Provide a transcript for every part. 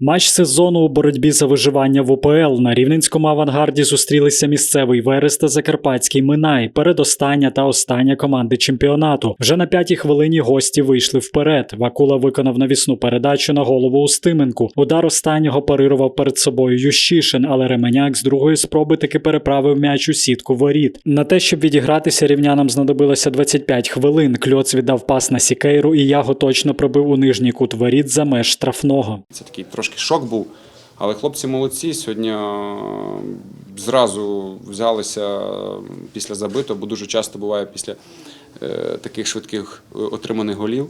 Матч сезону у боротьбі за виживання в УПЛ на рівненському авангарді зустрілися місцевий Верес та Закарпатський Минай, передостання та остання команди чемпіонату. Вже на п'ятій хвилині гості вийшли вперед. Вакула виконав навісну передачу на голову Устименку. Удар останнього парирував перед собою Ющишин, але Ременяк з другої спроби таки переправив м'яч у сітку воріт. На те, щоб відігратися, рівнянам знадобилося 25 хвилин. Кльоц віддав пас на Сікейру, і Яго точно пробив у нижній кут воріт за меж штрафного. Це такий трошки шок був. Але хлопці молодці. Сьогодні е, зразу взялися після забитого, бо дуже часто буває після е, таких швидких е, отриманих голів.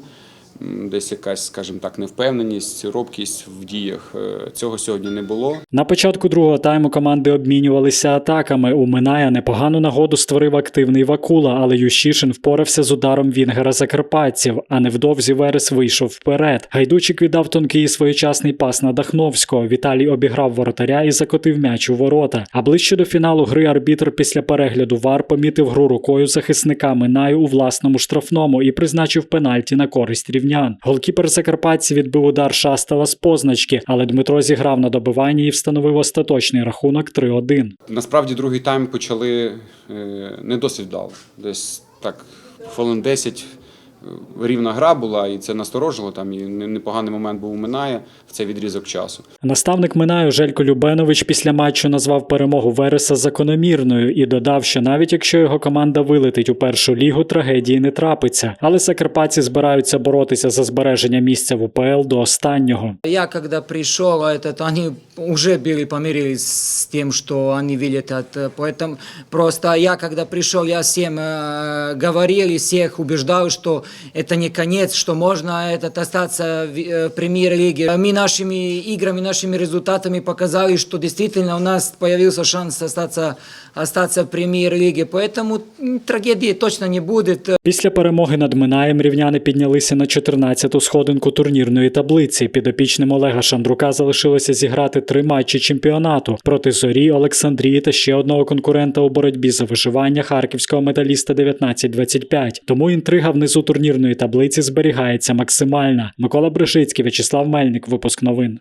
Десь якась, скажімо так, невпевненість, робкість в діях. Е, Цього сьогодні не було. На початку другого тайму команди обмінювалися атаками. У Миная непогану нагоду створив активний Вакула, але Ющишин впорався з ударом Вінгера закарпатців, а невдовзі Верес вийшов вперед. Гайдучик віддав тонкий і своєчасний пас на Дахновського. Віталій обіграв воротаря і закотив м'яч у ворота. А ближче до фіналу гри арбітр після перегляду ВАР помітив гру рукою захисника Минаю у власному штрафному і призначив пенальті на користь рівнян. Голкіпер Закарпатці відбив удар шастала з позначки, але Дмитро зіграв на добиванні і встановив остаточний рахунок 3-1. Насправді другий тайм почали е, не досить вдало. Десь так хвилин 10 е, рівна гра була, і це насторожило. Там і не- непоганий момент був у Минає в цей відрізок часу. Наставник Минаю Желько Любенович після матчу назвав перемогу Вереса закономірною і додав, що навіть якщо його команда вилетить у першу лігу, трагедії не трапиться. Але закарпатці збираються боротися за збереження місця в УПЛ до останнього. Я когда пришел, а этот, они уже были помирились с тем, что они видят это. Поэтому просто я когда пришел, я всем э, говорил и всех убеждал, что это не конец, что можно этот, остаться в э, премьер-лиге. Мы нашими играми, нашими результатами показали, что действительно у нас появился шанс остаться, остаться в премьер-лиге. Поэтому м, трагедии точно не будет. Після перемоги над Минаєм рівняни піднялися на 14-ту сходинку турнірної таблиці. Підопічним Олега Шандрука залишилося зіграти три матчі чемпіонату проти Зорі, Олександрії та ще одного конкурента у боротьбі за виживання харківського металіста 19-25. Тому інтрига внизу турнірної таблиці зберігається максимальна. Микола Брешицький, В'ячеслав Мельник, випуск новин.